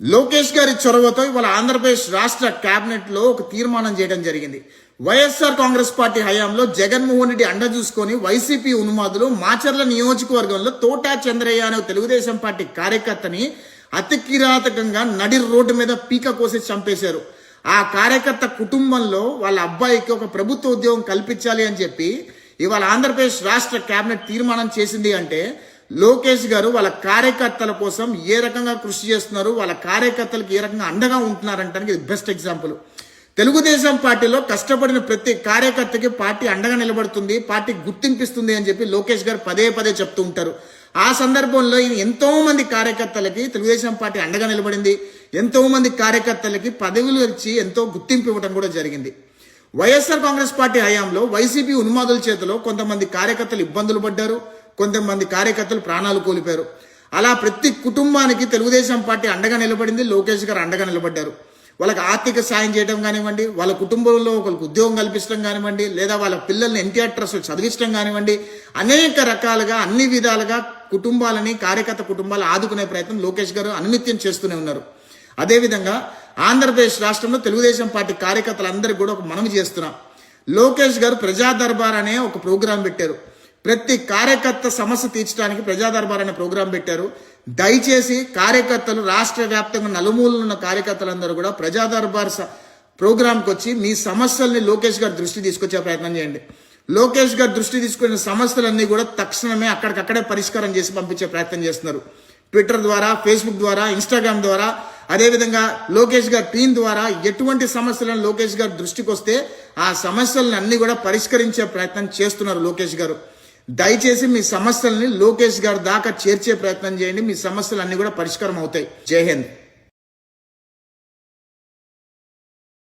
లోకేష్ గారి చొరవతో ఇవాళ ఆంధ్రప్రదేశ్ రాష్ట్ర కేబినెట్లో ఒక తీర్మానం చేయడం జరిగింది. వైఎస్ఆర్ కాంగ్రెస్ పార్టీ హయాంలో జగన్మోహన్ రెడ్డి అండ చూసుకొని వైసీపీ ఉన్మాదులు మాచర్ల నియోజకవర్గంలో తోటా చంద్రయ్య అనే తెలుగుదేశం పార్టీ కార్యకర్తని అతి కిరాతకంగా నడి రోడ్డు మీద పీక కోసి చంపేశారు. ఆ కార్యకర్త కుటుంబంలో వాళ్ళ అబ్బాయికి ఒక ప్రభుత్వ ఉద్యోగం కల్పించాలి అని చెప్పి ఇవాళ ఆంధ్రప్రదేశ్ రాష్ట్ర కేబినెట్ తీర్మానం చేసింది అంటే లోకేష్ గారు వాళ్ళ కార్యకర్తల కోసం ఏ రకంగా కృషి చేస్తున్నారు వాళ్ళ కార్యకర్తలకు ఏ రకంగా అండగా ఉంటున్నారంటానికి ఇది బెస్ట్ ఎగ్జాంపుల్ తెలుగుదేశం పార్టీలో కష్టపడిన ప్రతి కార్యకర్తకి పార్టీ అండగా నిలబడుతుంది పార్టీ గుర్తింపిస్తుంది అని చెప్పి లోకేష్ గారు పదే పదే చెప్తూ ఉంటారు. ఆ సందర్భంలో ఈయన ఎంతో మంది కార్యకర్తలకి తెలుగుదేశం పార్టీ అండగా నిలబడింది ఎంతో మంది కార్యకర్తలకి పదవులు ఇచ్చి ఎంతో గుర్తింపు ఇవ్వడం కూడా జరిగింది. వైఎస్ఆర్ కాంగ్రెస్ పార్టీ హయాంలో వైసీపీ ఉన్మాదుల చేతిలో కొంతమంది కార్యకర్తలు ఇబ్బందులు పడ్డారు కొంతమంది కార్యకర్తలు ప్రాణాలు కోల్పోయారు. అలా ప్రతి కుటుంబానికి తెలుగుదేశం పార్టీ అండగా నిలబడింది లోకేష్ గారు అండగా నిలబడ్డారు. వాళ్ళకి ఆర్థిక సాయం చేయడం కానివ్వండి వాళ్ళ కుటుంబంలో ఒకరికి ఉద్యోగం కల్పించడం కానివ్వండి లేదా వాళ్ళ పిల్లల్ని ఎన్టీఆర్ ట్రస్ట్ చదివించడం కానివ్వండి అనేక రకాలుగా అన్ని విధాలుగా కుటుంబాలని కార్యకర్త కుటుంబాలు ఆదుకునే ప్రయత్నం లోకేష్ గారు అనునిత్యం చేస్తూనే ఉన్నారు. అదేవిధంగా ఆంధ్రప్రదేశ్ రాష్ట్రంలో తెలుగుదేశం పార్టీ కార్యకర్తలందరికీ కూడా ఒక మనవి చేస్తున్నాం. లోకేష్ గారు ప్రజా దర్బార్ అనే ఒక ప్రోగ్రాం పెట్టారు. ప్రతి కార్యకర్త సమస్య తీర్చడానికి ప్రజాదర్బార్ అనే ప్రోగ్రాం పెట్టారు. దయచేసి కార్యకర్తలు రాష్ట్ర వ్యాప్తంగా నలుమూలన ఉన్న కార్యకర్తలందరూ కూడా ప్రజాదర్బార్ స- ప్రోగ్రాంకి వచ్చి మీ సమస్యల్ని లోకేష్ గారి దృష్టి తీసుకొచ్చే ప్రయత్నం చేయండి. లోకేష్ గారు దృష్టి తీసుకున్న సమస్యలన్నీ కూడా తక్షణమే అక్కడికక్కడే పరిష్కారం చేసి పంపించే ప్రయత్నం చేస్తున్నారు. ట్విట్టర్ ద్వారా ఫేస్బుక్ ద్వారా ఇన్స్టాగ్రామ్ ద్వారా అదేవిధంగా లోకేష్ గారి టీం ద్వారా ఎటువంటి సమస్యలను లోకేష్ గారి దృష్టికి వస్తే ఆ సమస్యలను అన్ని కూడా పరిష్కరించే ప్రయత్నం చేస్తున్నారు లోకేష్ గారు. దయచేసి మీ సమస్యల్ని లోకేష్ గారి దాకా చేర్చే ప్రయత్నం చేయండి. మీ సమస్యలు అన్ని కూడా పరిష్కారం అవుతాయి. జై హింద్.